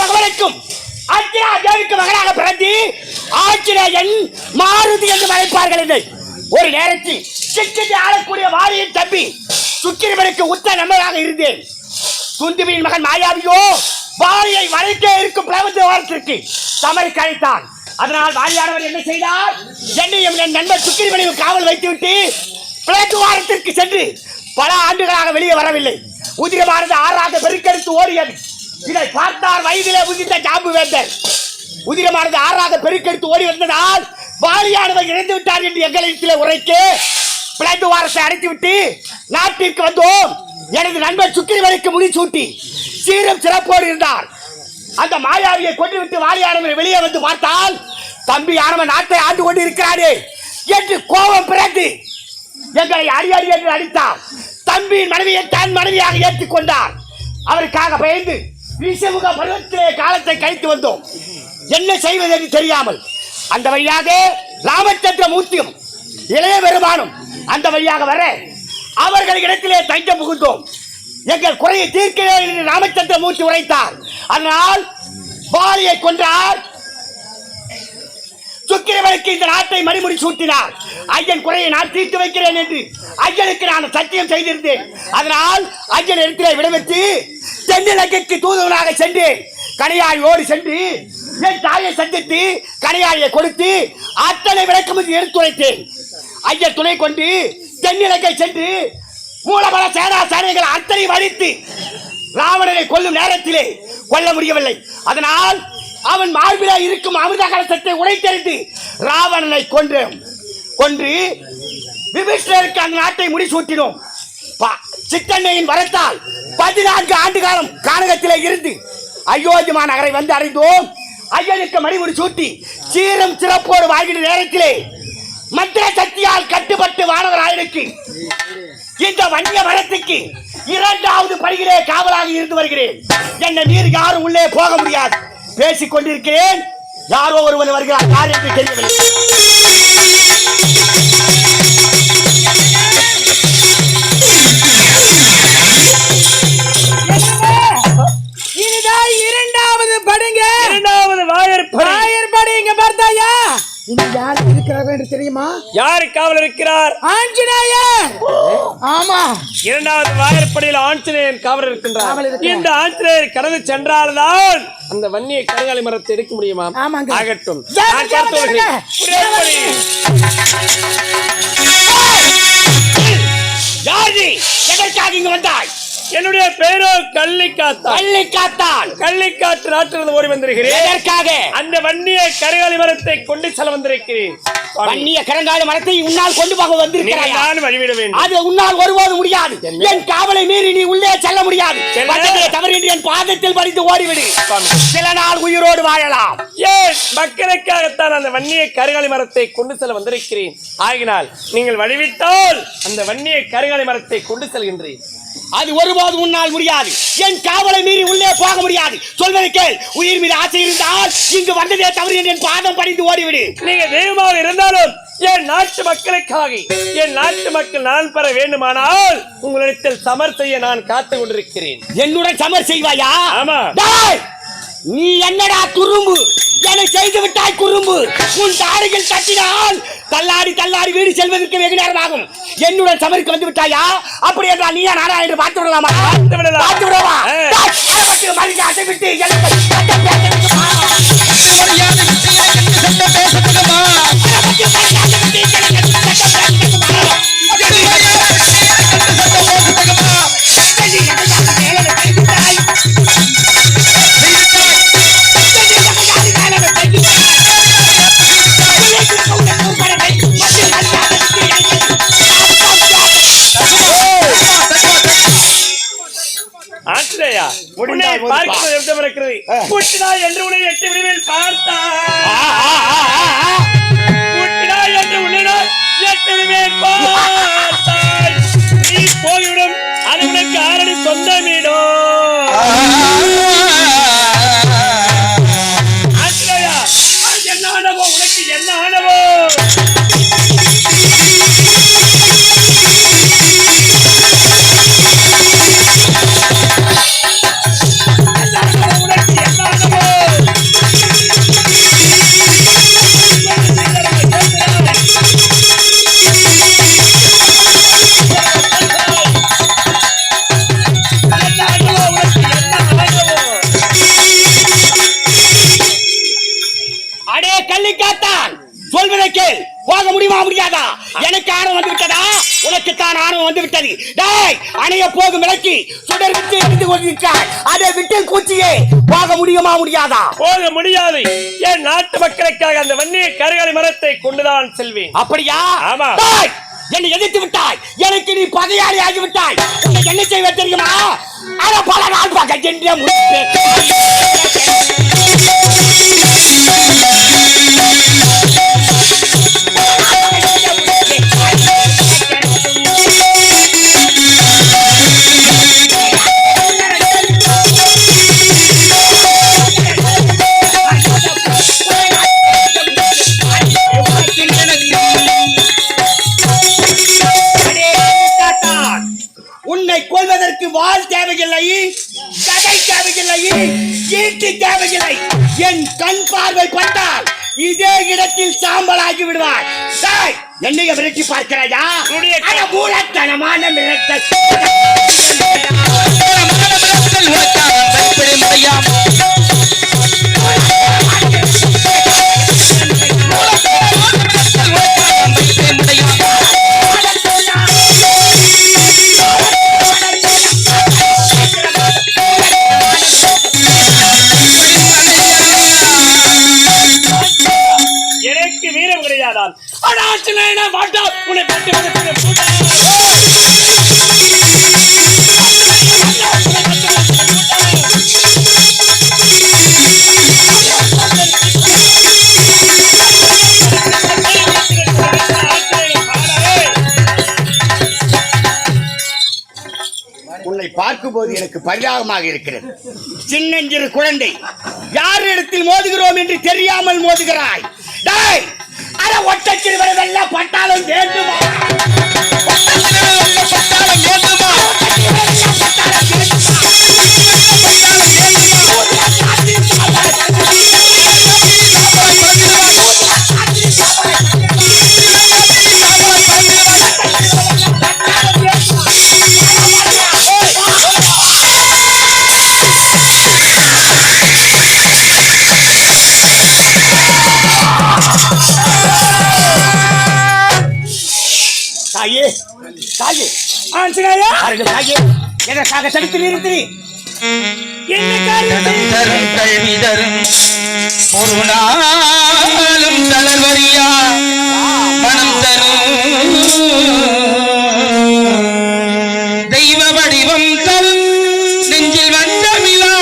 பகவனுக்கும் அர்ச்சனா தேவிக்கு மகனாக பிறந்து ஆஞ்சநேயன் மாருதி என்று அழைப்பார்கள் என்னை ஒரு நேரத்தில் சிக்கிட்டு ஆளக்கூடிய வாரியின் தம்பி சுக்கிரவனுக்கு உத்த நண்பராக இருந்தேன். துந்துவின் மகன் மாயாவியோ வாரியை வளைக்க இருக்கும் பிரபஞ்ச வாரத்திற்கு சமருக்கு கழித்தான் அதனால் வாரியானவர் என்ன செய்தார்? என்னையும் என் நண்பர் சுக்கிரவனையும் காவல் வைத்துவிட்டு பிளேட்டு வாரத்திற்கு சென்று பல ஆண்டுகளாக வெளியே வரவில்லை. உதிரமானது ஆறாக பெருக்கெடுத்து ஓடியது. இதை பார்த்தார் வயதிலே உதித்த ஜாம்பு வேந்தர். உதிரமானது ஆறாக பெருக்கெடுத்து ஓடி வந்ததால் வாலியானவர் இறந்து விட்டார் என்று எங்களிடத்தில் உரைக்கு பிளந்து வாரத்தை அடைத்துவிட்டு நாட்டிற்கு வந்தோம். எனது நண்பர் சுக்கிரவனுக்கு முடிசூட்டி சீரும் சிறப்போடு இருந்தார். அந்த மாயாவியை கொண்டு விட்டு வாலியானவர் வெளியே வந்து பார்த்தால் தம்பி ஆனவன் நாட்டை ஆண்டு கொண்டு இருக்கிறாரே என்று கோபம் பிறந்து எங்களை அடி என்று அடித்தார். தம்பியின் மனைவியை தன் மனைவியாக ஏற்றுக்கொண்டார். அவருக்காக பயந்து விஷமுக பருவத்திலே காலத்தை கழித்து வந்தோம். என்ன செய்வது என்று தெரியாமல் அந்த வழியாக ராமச்சந்திர மூர்த்தியும் இளைய பெருமானும் அந்த வழியாக வர அவர்கள் இடத்திலே தஞ்சம் புகுந்தோம். எங்கள் குறையை தீர்க்கிறேன் என்று ராமச்சந்திர மூர்த்தி உரைத்தார். அதனால் பாலியை கொன்றார். சுக்கிரவனுக்கு இந்த நாட்டை மணிமுடி சூட்டினார். ஐயன் குறையை நான் தீர்த்து வைக்கிறேன் என்று ஐயனுக்கு நான் சத்தியம் செய்திருந்தேன். அதனால் ஐயன் இடத்திலே விடவெற்று தென்னிலங்கைக்கு தூதுவனாக சென்றேன் கனியாய் ஓடி சென்று என் தாயை சந்தித்து கனியாயை கொடுத்து அத்தனை விளக்கமும் எடுத்துரைத்தேன். ஐயன் துணை கொண்டு தென்னிலங்கை சென்று மூலபல சேனா சேனைகள் அத்தனை வலித்து ராவணனை கொல்லும் நேரத்திலே கொல்ல முடியவில்லை. அதனால் அவன் மார்பிலா இருக்கும் அமிர்த கலசத்தை உடைத்தெறிந்து ராவணனை கொன்று கொன்று விபீஷ்ணருக்கு அந்த நாட்டை முடிசூட்டினோம். பா- சித்தன்னையின் வரத்தால் பதினான்கு ஆண்டு காலம் கானகத்திலே இருந்து அயோத்திமா நகரை வந்து அடைந்தோம் ஐயனுக்கு மணிமுடி சூட்டி சீரும் சிறப்போடு வாழ்கிற நேரத்திலே மந்திர சக்தியால் கட்டுப்பட்டு வானவராயனுக்கு இந்த வன்னிய மரத்துக்கு இரண்டாவது படிகளே காவலாக இருந்து வருகிறேன். என்னை நீர் யாரும் உள்ளே போக முடியாது. பேசிக் கொண்டிருக்கிறேன் யாரோ ஒருவன் வருகிறார் யார் என்று தெரியவில்லை. இரண்டாவது படுங்க. இரண்டாவது வாயற்படை. ஆயர் படி இங்க பார்த்தாயா? இங்க யார் இருக்கிறாங்க என்று தெரியுமா? யாரு காவல் இருக்கிறார்? ஆஞ்சநேயர்! ஆமா. இரண்டாவது வாயற்படையில் ஆஞ்சநேயன் காவல் இருக்கின்றார். இருக்கிறார். இந்த ஆஞ்சநேயர் கடந்து சென்றால்தான் அந்த வன்னிய கருங்காலி மரத்தை எடுக்க முடியுமா. ஆகட்டும். நான் பார்த்து வருகிறேன். யாரு? எதற்காக இங்கு வந்தாய்? என்னுடைய பேரோ கள்ளிக்காத்தான் பள்ளி காத்தான் கள்ளிக்காற்று நாட்டிலிருந்து ஓடி வந்திருக்கிறேன். எதற்காக? அந்த வன்னிய கருங்காலி மரத்தை கொண்டு செல்ல வந்திருக்கிறேன். வன்னிய கரங்கால மரத்தை உன்னால் கொண்டு போக நீங்கள் வந்திருக்கிறாயா தான் வழிவிட வேண்டும். அது உன்னால் ஒருபோது முடியாது. என் காவலை மீறி நீ உள்ளே செல்ல முடியாது. செல்ல. வந்ததிலே தவறு என்று என் பாதத்தில் பறித்து ஓடிவிடு. சில நாள் உயிரோடு வாழலாம். ஏன்? மக்களுக்காகத்தான் அந்த வன்னிய கருங்காலி மரத்தை கொண்டு செல்ல வந்திருக்கிறேன். ஆகினால் நீங்கள் வழிவிட்டால் அந்த வன்னிய கருங்காலி மரத்தை கொண்டு செல்கின்றேன் அது ஒருபோதும் உன்னால் முடியாது. என் காவலை மீறி உள்ளே போக முடியாது. சொல்வதை கேள். உயிர் மீது ஆசை இருந்தால் இங்கு வந்ததே தவறு என்று என் பாதம் பறித்து ஓடிவிடு. நீங்க தெய்வமாக இருந்தாலும் என் நாட்டு மக்களுக்காக என் நாட்டு மக்கள் நான் பெற வேண்டுமானால் உங்களிடத்தில் சமர் செய்ய நான் காத்துக் கொண்டிருக்கிறேன். என்னுடன் சமர் செய்வாயா? ஆமா. நீ என்னடா குறும்பு? என்னை செய்து விட்டாய் குறும்பு? உன் தாடையில் தட்டினால் தள்ளாடி தள்ளாடி வீடு செல்வதற்கு வெகு நேரம் ஆகும் என்னுடன் சமருக்கு வந்து விட்டாயா? அப்படி என்றால் நீயா நானா என்று பார்த்து விடலாமா? பார்த்து விடவா? ஆ. டேய், அரவத்தில் மனித அசை விட்டு எனக்கு எப்படி இருக்கிறது என்று உன்னை எட்டு விடுவில் பார்த்தாய். முடியுமா முடியாதா? போக முடியாது. என் நாட்டு மக்களுக்காக அந்த வன்னிய கருகாலி மரத்தை கொண்டுதான் செல்வேன்? அப்படியா? ஆமா. என்னை எதிர்த்து விட்டாய். எனக்கு நீ பகையாளி ஆகி விட்டாய் என்ன செய்வ தெரியுமா? அத பல நாள் பார்க்க ஈட்டி தேவையில்லை. என் கண் பார்வை பட்டால் இதே இடத்தில் சாம்பலாகி விடுவாய். டேய், என்னைய விரட்டி பார்க்கிறாயா? மூலத்தனமான மிரட்ட மரணத்தில் உனக்காக பயப்பட பரிதாபமாக இருக்கிறது. சின்னஞ்சிறு குழந்தை யார் இடத்தில் மோதுகிறோம் என்று தெரியாமல் மோதுகிறாய்? டேய் அட ஒட்ட பட்டாளம் வெள்ளம் பட்டாளம் வேண்டுமா? தாயே. தாயே. ஆஞ்சநேயா! பாருங்கள் தாயே. எதற்காக தடுத்து நிறுத்தி என்ன காரியம் தரும் தரும் கல்வி தரும் ஒரு நாளும் தளர்வரியா மனம் தரும். தெய்வ வடிவம் தரும். நெஞ்சில் வந்தமிழா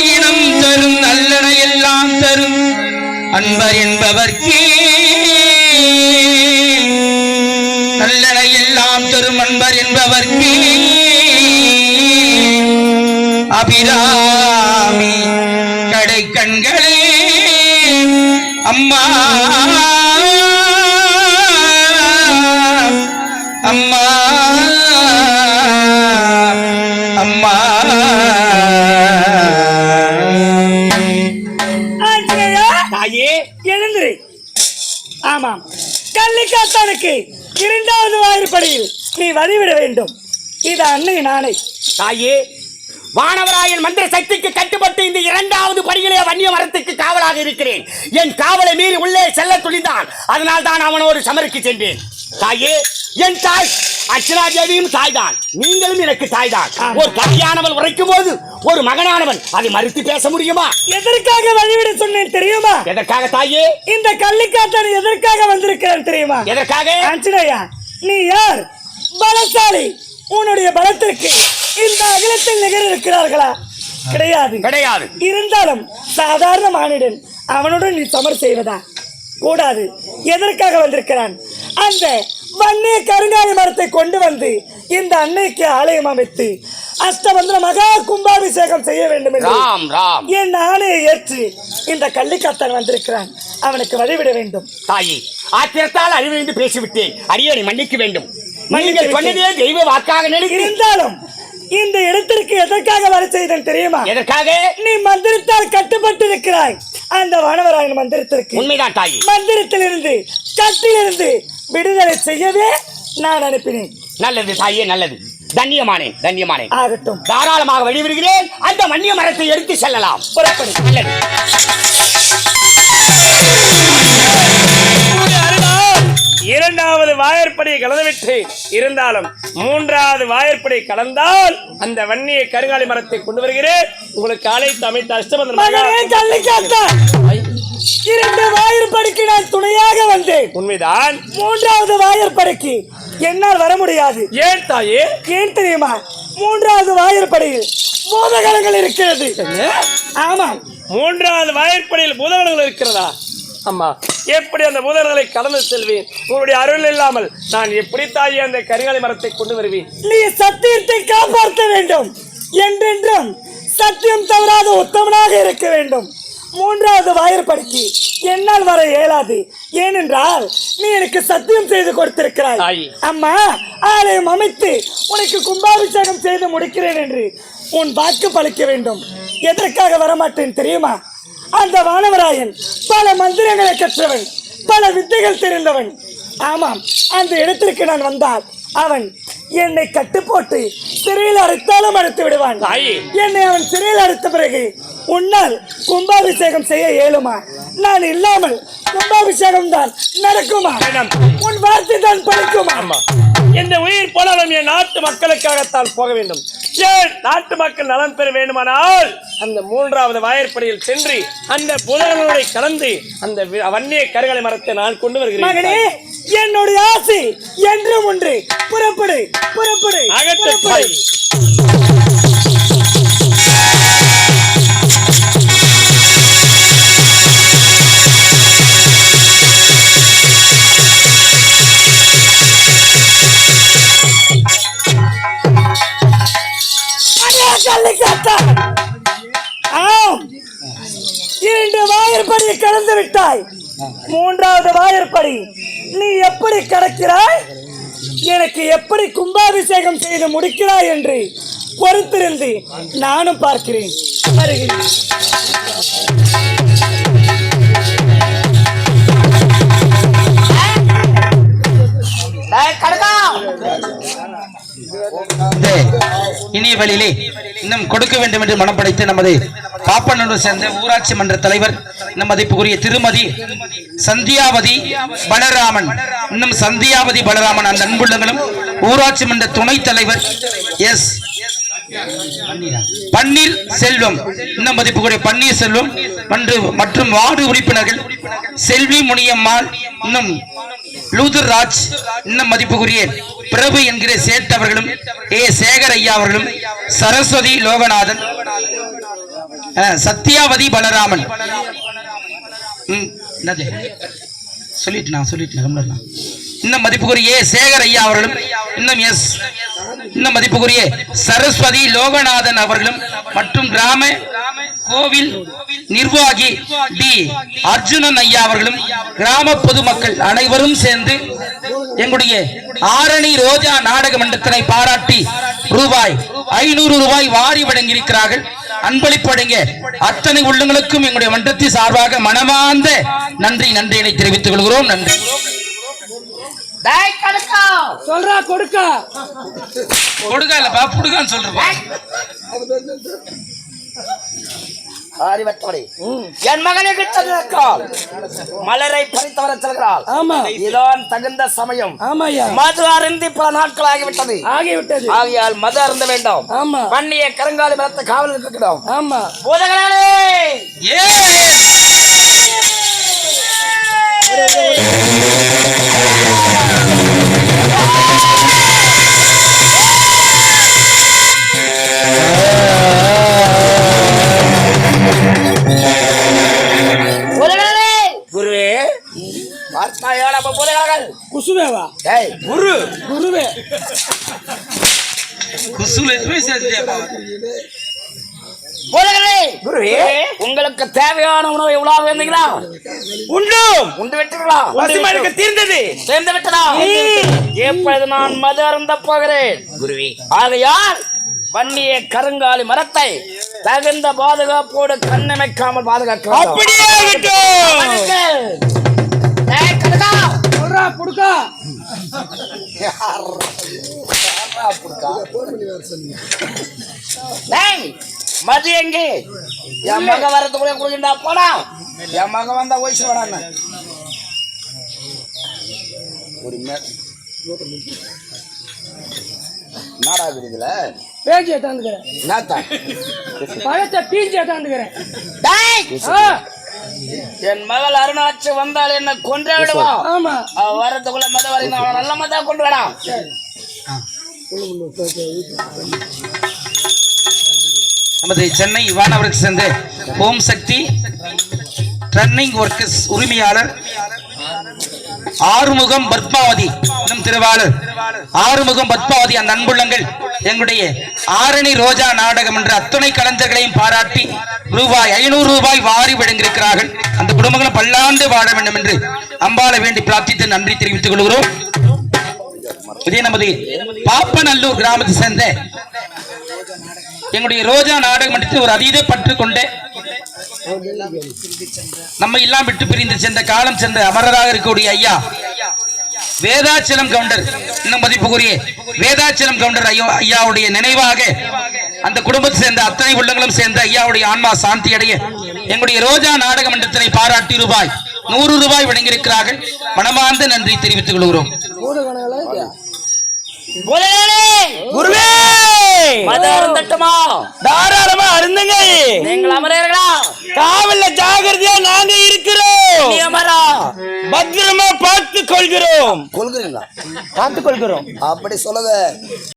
இனம் தரும். நல்லன எல்லாம் தரும். அன்பர் என்பவர்க்கே நல்லன எல்லாம் தரும் அன்பர் அபிராமி கடை கண்களே அம்மா. அம்மா. அம்மா தாயே ஆமாம். கள்ளிக்காத்தானுக்கு இரண்டாவது வாயிற்படியில் நீ வழிவிட வேண்டும். இது அன்னையின் ஆணை தாயே வானவராயன் மந்திர சக்திக்கு கட்டுப்பட்டு இந்த இரண்டாவது படியிலே வன்னிய மரத்துக்கு காவலாக இருக்கிறேன். என் காவலை மீறி உள்ளே செல்ல துணிந்தான். அதனால் தான் அவனோடு சமருக்கு சென்றேன். தாயே என் தாய் அர்ச்சனா தேவியும் தாய்தான். நீங்களும் எனக்கு தாய்தான். ஒரு தாயானவள் உரைக்கும் போது ஒரு மகனானவன். அதை மறுத்து பேச முடியுமா? எதற்காக வழிவிட சொன்னேன் தெரியுமா? எதற்காக தாயே? இந்த கள்ளிக்காத்தான் எதற்காக வந்திருக்கிறேன் தெரியுமா? எதற்காக? ஆஞ்சநேயா நீ யார்? பலசாலி. உன்னுடைய பலத்திற்கு இந்த அகிலத்தில் நிகர் இருக்கிறார்களா கிடையாது. கிடையாது. இருந்தாலும் சாதாரண மானிடன் அவனுடன் நீ சமர் செய்வதா? கூடாது. எதற்காக வந்திருக்கிறான்? அந்த வன்னிய கருங்காலி மரத்தை கொண்டு வந்து இந்த அன்னைக்கு ஆலயம் அமைத்து அஷ்டமந்திர மகா கும்பாபிஷேகம் செய்ய வேண்டும் என்று என் ஆணையை ஏற்று இந்த கள்ளிக்காத்தான் வந்திருக்கிறான். அவனுக்கு வழிவிட வேண்டும். தாயே ஆத்திரத்தால் அறிவிந்து பேசிவிட்டேன். அடியோனை மன்னிக்க வேண்டும். நீங்கள். சொன்னதே தெய்வ வாக்காக இருந்தாலும் இந்த இடத்திற்கு எதற்காக வர செய்தேன் தெரியுமா? எதற்காக? நீ மந்திரத்தால் கட்டுப்பட்டு இருக்கிறாய் அந்த வானவராயன் மந்திரத்திற்கு உண்மைதான் தாயே. மந்திரத்திலிருந்து கட்டிலிருந்து விடுதலை செய்யவே நான் அனுப்பினேன். நல்லது தாயே நல்லது. தன்யமானேன் தன்யமானேன் ஆகட்டும். தாராளமாக வெளிவிடுகிறேன் அந்த மன்னிய மரத்தை எடுத்து செல்லலாம். புறப்படு நல்லது இரண்டாவது வாயற்படியை கலந்துவிட்டு இருந்தாலும் மூன்றாவது வாயற்படி கடந்தால் அந்த வன்னிய கருங்காலி மரத்தை கொண்டு வருகிறேன். உங்களுக்கு அழைத்து அமைத்த அஷ்டபந்தன் இரண்டு வாயிற்படிக்கு நான் துணையாக வந்தேன். உண்மைதான். மூன்றாவது வாயிற்படிக்கு என்னால் வர முடியாது. ஏன் தாயே? ஏன் தெரியுமா? மூன்றாவது வாயிற்படியில் மோதகலங்கள் இருக்கிறது. ஆமாம். மூன்றாவது வாயற்படியில் பூதகணங்கள் இருக்கிறதா? அம்மா எப்படி அந்த பூதகணங்களை கடந்து செல்வேன்? உங்களுடைய அருள் இல்லாமல் நான் எப்படி தாயே அந்த கருங்காலி மரத்தை கொண்டு வருவேன்? நீ சத்தியத்தை காப்பாற்ற வேண்டும். என்றென்றும் சத்தியம் தவறாத உத்தமனாக இருக்க வேண்டும். மூன்றாவது வாயிற்படிக்கு என்னால் வர இயலாது. ஏனென்றால் நீ எனக்கு சத்தியம் செய்து கொடுத்திருக்கிறாய். அம்மா ஆலயம் அமைத்து உனக்கு கும்பாபிஷேகம் செய்து முடிக்கிறேன் என்று உன் வாக்கு பலிக்க வேண்டும். எதற்காக வரமாட்டேன் தெரியுமா? அந்த வானவராயன் பல மந்திரங்களை கற்றவன் பல வித்தைகள் தெரிந்தவன். ஆமாம் அந்த இடத்திற்கு நான் வந்தால் அவன் என்னை கட்டு போட்டு சிறையில் அடைத்தாலும் அடைத்து விடுவான். என்னை அவன் சிறையில் அடைத்த பிறகு உன்னால் கும்பாபிஷேகம் செய்ய இயலுமா? நான் இல்லாமல் கும்பாபிஷேகம் தான் நடக்குமா. உன் வார்த்தை தான் பலிக்குமா ஆமா. இந்த உயிர் போனாலும் என் நாட்டு மக்களுக்காகத்தான் போக வேண்டும். நாட்டு மக்கள் நலன் பெற வேண்டுமானால் அந்த மூன்றாவது வாயற்படியில் சென்று அந்த புதகங்களை கலந்து அந்த வன்னிய கருகலை மரத்தை நான் கொண்டு வருகிறேன். என்னுடைய ஆசை என்றும் ஒன்று. புறப்படு புறப்படு அகற்ற அடே, கள்ளிக்காத்தா! ஆம். இரண்டு வாயிற்படி கடந்து விட்டாய். மூன்றாவது வாயிற்படி நீ எப்படி கடக்கிறாய்? எனக்கு எப்படி கும்பாபிஷேகம் செய்து முடிக்கிறாய் என்று பொறுத்திருந்து நானும் பார்க்கிறேன். வருகிறேன். இனிய வழியிலே இன்னும் கொடுக்க வேண்டும் என்று மனம் படைத்து நமது பாப்பனூர் சேர்ந்த ஊராட்சி மன்ற தலைவர் நம் மதிப்புக்குரிய திருமதி சந்தியாவதி பலராமன் இன்னும் சந்தியாவதி பலராமன் அந்த அன்புள்ளங்களும் ஊராட்சி மன்ற துணைத் தலைவர் எஸ் பன்னீர் செல்வம் இன்னும் மதிப்புக்குரிய பன்னீர் செல்வம் மற்றும் வார்டு உறுப்பினர்கள் செல்வி முனியம்மாள் இன்னும் லூதர் ராஜ் இன்னும் மதிப்புக்குரிய பிரபு என்கிற சேர்த்தவர்களும் அவர்களும் ஏ சேகர் ஐயா அவர்களும் சரஸ்வதி லோகநாதன் அஹ், சத்யாவதி பலராமன். என்னது? சொல்லிட்டு நான் சொல்லிட்டு கம்லர்லாம் இன்னும் மதிப்புக்குரிய ஏ சேகர் ஐயா அவர்களும் இன்னும் எஸ் இன்னும் மதிப்புக்குரிய சரஸ்வதி லோகநாதன் அவர்களும் மற்றும் கிராம கோவில் நிர்வாகி டி. அர்ஜுனன் ஐயா அவர்களும் கிராம பொதுமக்கள் அனைவரும் சேர்ந்து எங்களுடைய ஆரணி ரோஜா நாடக மன்றத்தினை பாராட்டி ரூபாய் ஐநூறு ரூபாய் வாரி வழங்கியிருக்கிறார்கள். அன்பளிப்பு வழங்க அத்தனை உள்ளங்களுக்கும் எங்களுடைய மன்றத்தின் சார்பாக மனமார்ந்த நன்றி நன்றியினை தெரிவித்துக் கொள்கிறோம். நன்றி. சொல்றா கொடுக்க. கொடுக்கா இல்லப்பா புடுகான்னு சொல்றேன் அறிவற்றவரே என் மகனை கிட்டக்கிறாள் மலரை பறித்து வரச் செல்கிறாள். ஆமா. இதான் தகுந்த சமயம். ஆமாய்யா. மது அருந்தி பல நாட்கள் ஆகிவிட்டது. ஆகிவிட்டது. ஆகையால் மது அருந்த வேண்டாம். ஆமா. பண்ணிய கருங்காலி மரத்தை காவல் இருக்கிறோம் ஆமா. பூதகனாலே ஏ குசுவேவா? குரு. குருவே. குசுல உங்களுக்கு தேவையான உணவை எவ்வளவு வேண்டுங்களா உண்டு. உண்டு விட்டுங்களா தீர்ந்தது. சேர்ந்து விட்டதா? எப்பொழுது நான் மது அருந்த போகிறேன்? குருவி. ஆகையால் வன்னிய கருங்காலி மரத்தை தகுந்த பாதுகாப்போடு கண்ணமைக்காமல் பாதுகாக்க அப்படியே சொல்றா கொடுக்க மது எங்கே? என் மக வரதுக்குள்ளே குடிக்கின்றா போடா. என் மக வந்தா வயசு வரான்னு ஒரு மே நாடா இருக்குதுல பேச்சு என்னத்தா? பழத்தை பீச்சு ஏத்தாந்துக்கிறேன் டேய்! ஆ, என் மகள் அருணாட்சி வந்தால் என்ன கொன்றே விடுவான் வரதுக்குள்ள மத அவனை நல்ல மதா கொண்டு வரா நமது சென்னை வானவருக்கு சேர்ந்த ஓம் சக்தி ரன்னிங் ஒர்க்கர்ஸ் உரிமையாளர் ஆறுமுகம் பத்மாவதி என்னும் திருவாளர். ஆறுமுகம் பத்மாவதி அந்த அன்புள்ளங்கள். எங்களுடைய ஆரணி ரோஜா நாடகம் என்ற அத்துணை கலைஞர்களையும் பாராட்டி ரூபாய் ஐநூறு ரூபாய் வாரி வழங்கியிருக்கிறார்கள். அந்த குடும்பங்களும் பல்லாண்டு வாழ வேண்டும் என்று அம்பாள வேண்டி பிரார்த்தித்து நன்றி தெரிவித்துக் கொள்கிறோம். இதே நமது பாப்பநல்லூர் கிராமத்தை சேர்ந்த எங்களுடைய ரோஜா நாடகம் எடுத்து ஒரு அதீத பற்று கொண்ட நம்ம எல்லாம் விட்டு பிரிந்து சென்ற காலம் சென்ற அமரராக இருக்கக்கூடிய ஐயா வேதாச்சலம் கவுண்டர் இன்னும் மதிப்புக்குரிய வேதாச்சலம் கவுண்டர் ஐயா ஐயாவுடைய நினைவாக அந்த குடும்பத்தை சேர்ந்த அத்தனை உள்ளங்களும் சேர்ந்த ஐயாவுடைய ஆன்மா சாந்தி அடைய எங்களுடைய ரோஜா நாடக மன்றத்தினை பாராட்டி ரூபாய் நூறு ரூபாய் வழங்கியிருக்கிறார்கள். மனமார்ந்த நன்றி தெரிவித்துக் கொள்கிறோம். குருவே! மத அருந்தட்டுமா? தாராளமா அருந்துங்க நீங்கள் அமரீர்களா? காவல்ல ஜாகிரதையா நாங்க இருக்கிறோம். அமரா? பத்திரமா பார்த்து கொள்கிறோம் கொள்கிறீங்களா? பார்த்து கொள்கிறோம் அப்படி சொல்லுங்க